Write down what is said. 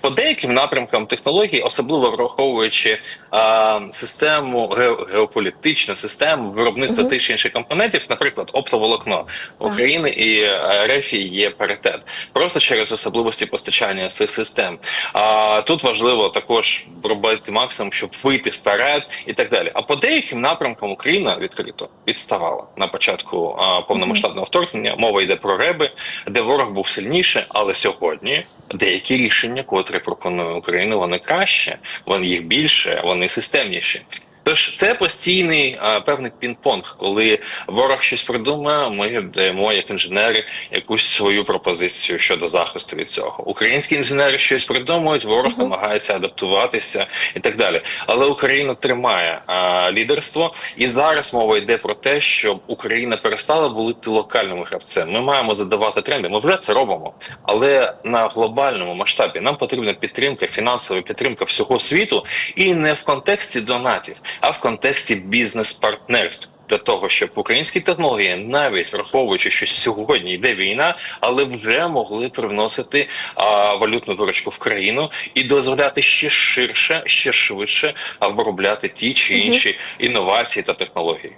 По деяким напрямкам технологій, особливо враховуючи а, систему ге- геополітичну систему виробництва тих чи інших компонентів, наприклад, оптоволокно України і е, РФ є паритет, просто через особливості постачання цих систем. А тут важливо також робити максимум, щоб вийти вперед і так далі. А по деяким напрямкам Україна відкрито відставала на початку а, повномасштабного вторгнення. Мова йде про реби, де ворог був сильніше, але сьогодні деякі рішення, котрі пропонує Україна, вони краще, вони їх більше, вони системніші. Тож це постійний а, певний пінг-понг, коли ворог щось придумає, ми даємо як інженери якусь свою пропозицію щодо захисту від цього. Українські інженери щось придумують, ворог намагається адаптуватися і так далі. Але Україна тримає а, лідерство, і зараз мова йде про те, щоб Україна перестала бути локальним гравцем. Ми маємо задавати тренди. Ми вже це робимо, але на глобальному масштабі нам потрібна підтримка, фінансова підтримка всього світу, і не в контексті донатів, а в контексті бізнес-партнерств. Для того щоб українські технології, навіть враховуючи, що сьогодні йде війна, але вже могли привносити а, валютну виручку в країну і дозволяти ще ширше, ще швидше виробляти ті чи інші інновації та технології.